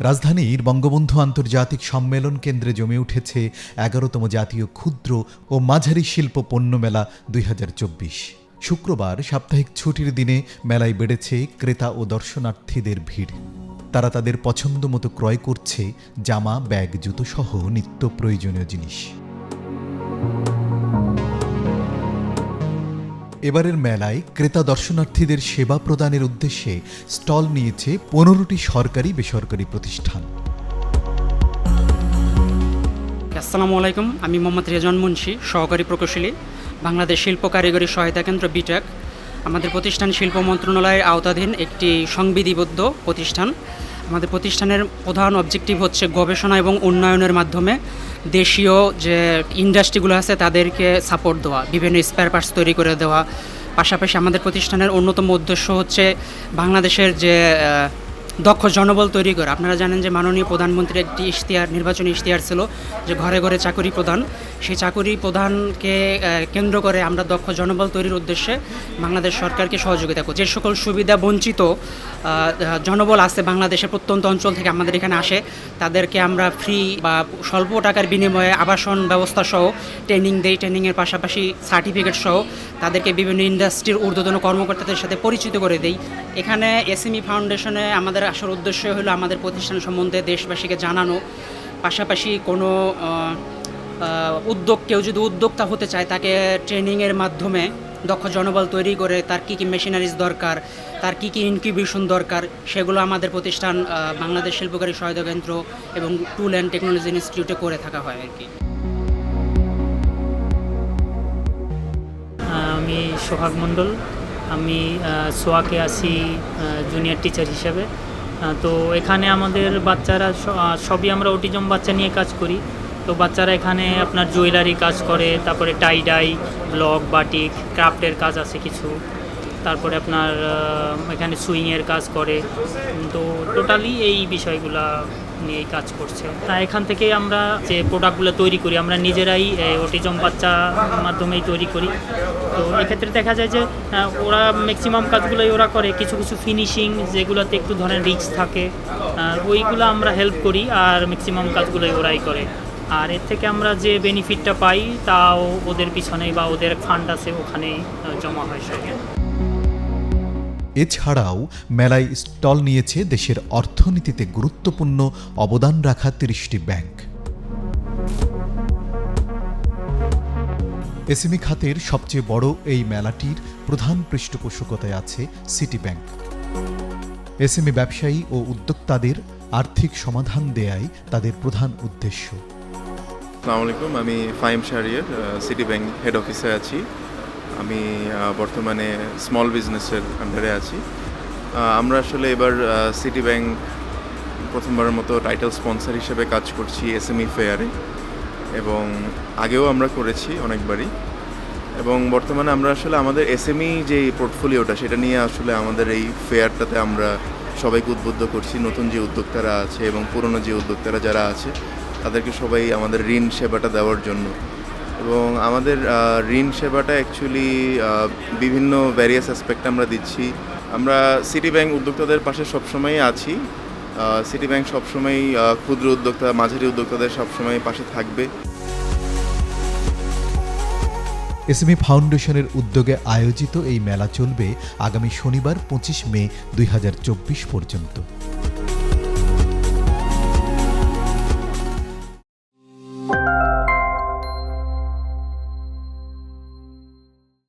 রাজধানীর বঙ্গবন্ধু আন্তর্জাতিক সম্মেলন কেন্দ্রে জমে উঠেছে এগারোতম জাতীয় ক্ষুদ্র ও মাঝারি শিল্প পণ্য মেলা দুই হাজার চব্বিশ। শুক্রবার সাপ্তাহিক ছুটির দিনে মেলায় বেড়েছে ক্রেতা ও দর্শনার্থীদের ভিড়। তারা তাদের পছন্দ মতো ক্রয় করছে জামা, ব্যাগ, জুতো সহ নিত্য প্রয়োজনীয় জিনিস। এবারের মেলায় ক্রেতা দর্শনার্থীদের সেবা প্রদানের উদ্দেশ্যে স্টল নিয়েছে পনেরোটি সরকারি বেসরকারি প্রতিষ্ঠান। আসসালামু আলাইকুম, আমি মোহাম্মদ রেজন মুন্সি, সহকারী প্রকৌশলী, বাংলাদেশ শিল্প কারিগরি সহায়তা কেন্দ্র বিটেক। আমাদের প্রতিষ্ঠান শিল্প মন্ত্রণালয়ের আওতাধীন একটি সংবিধিবদ্ধ প্রতিষ্ঠান। আমাদের প্রতিষ্ঠানের প্রধান অবজেক্টিভ হচ্ছে গবেষণা এবং উন্নয়নের মাধ্যমে দেশীয় যে ইন্ডাস্ট্রিগুলো আছে, তাদেরকে সাপোর্ট দেওয়া, বিভিন্ন স্পেয়ার পার্টস তৈরি করে দেওয়া। পাশাপাশি আমাদের প্রতিষ্ঠানের অন্যতম উদ্দেশ্য হচ্ছে বাংলাদেশের যে দক্ষ জনবল তৈরি করে। আপনারা জানেন যে মাননীয় প্রধানমন্ত্রীর একটি ইশতেহার নির্বাচনী ইশতেহার ছিল যে ঘরে ঘরে চাকরি প্রদান। সেই চাকরি প্রদানকে আহ, কেন্দ্র করে আমরা দক্ষ জনবল তৈরির উদ্দেশ্যে বাংলাদেশ সরকারকে সহযোগিতা করছি। যে সকল সুবিধা বঞ্চিত জনবল আছে বাংলাদেশের প্রত্যন্ত অঞ্চল থেকে আমাদের এখানে আসে তাদেরকে আমরা ফ্রি বা স্বল্প টাকার বিনিময়ে আবাসন ব্যবস্থা সহ ট্রেনিং দেই। ট্রেনিংয়ের পাশাপাশি সার্টিফিকেট সহ তাদেরকে বিভিন্ন ইন্ডাস্ট্রির ঊর্ধ্বতন কর্মকর্তাদের সাথে পরিচিত করে দেই। এখানে এসএমই ফাউন্ডেশনে আমাদের আসল উদ্দেশ্য হলো আমাদের প্রতিষ্ঠান সম্বন্ধে দেশবাসীকে জানানো। পাশাপাশি কোনো উদ্যোগ, কেউ যদি উদ্যোক্তা হতে চায় তাকে ট্রেনিংয়ের মাধ্যমে দক্ষ জনবল তৈরি করে তার কী কী মেশিনারিজ দরকার, তার কী কী ইনকিউবেশন দরকার, সেগুলো আমাদের প্রতিষ্ঠান বাংলাদেশ শিল্পকারী সহায়তা কেন্দ্র এবং টুল অ্যান্ড টেকনোলজি ইনস্টিটিউটে করে থাকা হয় আর কি। আমি সোহাগ মণ্ডল। আমি সোয়াকে আছি জুনিয়র টিচার হিসেবে। তো এখানে আমাদের বাচ্চারা সবই আমরা ওটিজম বাচ্চা নিয়ে কাজ করি। তো বাচ্চারা এখানে আপনার জুয়েলারি কাজ করে, তারপরে টাই ডাই ব্লক, বাটিক, ক্রাফটের কাজ আছে কিছু। তারপরে আপনার এখানে সুইংয়ের কাজ করে। তো টোটালি এই বিষয়গুলা নিয়েই কাজ করছে। তা এখান থেকে আমরা যে প্রোডাক্টগুলো তৈরি করি, আমরা নিজেরাই ওটিজম বাচ্চা মাধ্যমেই তৈরি করি। তো এক্ষেত্রে দেখা যায় যে ওরা ম্যাক্সিমাম কাজগুলোই ওরা করে। কিছু কিছু ফিনিশিং যেগুলোতে একটু ধরেন রিচ থাকে ওইগুলো আমরা হেল্প করি আর ম্যাক্সিমাম কাজগুলোই ওরাই করে। আর এর থেকে আমরা যে বেনিফিটটা পাই, তাও ওদের পিছনেই বা ওদের ফান্ড আছে, ওখানেই জমা হয় সব। এছাড়াও মেলায় স্টল নিয়েছে দেশের অর্থনীতিতে গুরুত্বপূর্ণ অবদান রাখা তিরিশটি ব্যাংক। এসএমই খাতের সবচেয়ে বড় এই মেলাটির প্রধান পৃষ্ঠপোষকতায় আছে সিটি ব্যাংক। এসএমই ব্যবসায়ী ও উদ্যোক্তাদের আর্থিক সমাধান দেয়াই তাদের প্রধান উদ্দেশ্য। আমি Faim Shahriar City Bank head অফিসে আছি। আমি বর্তমানে স্মল বিজনেসের আন্ডারে আছি। আমরা আসলে এবার সিটি ব্যাংক প্রথমবারের মতো টাইটেল স্পন্সর হিসেবে কাজ করছি এসএমই ফেয়ারে এবং আগেও আমরা করেছি অনেকবারই। এবং বর্তমানে আমরা আসলে আমাদের এসএমই যে পোর্টফোলিওটা সেটা নিয়ে আসলে আমাদের এই ফেয়ারটাতে আমরা সবাইকে উদ্বুদ্ধ করছি। নতুন যে উদ্যোক্তারা আছে এবং পুরনো যে উদ্যোক্তারা যারা আছে, তাদেরকে সবাই আমাদের ঋণ সেবাটা দেওয়ার জন্য। এবং আমাদের ঋণ সেবাটা অ্যাকচুয়ালি বিভিন্ন ভ্যারিয়াস অ্যাসপেক্ট আমরা দিচ্ছি। আমরা সিটি ব্যাংক উদ্যোক্তাদের পাশে সবসময়ই আছি। সিটি ব্যাংক সবসময়ই ক্ষুদ্র উদ্যোক্তা, মাঝারি উদ্যোক্তাদের সবসময় পাশে থাকবে। এসএমই ফাউন্ডেশনের উদ্যোগে আয়োজিত এই মেলা চলবে আগামী শনিবার পঁচিশ মে দুই হাজার চব্বিশ পর্যন্ত।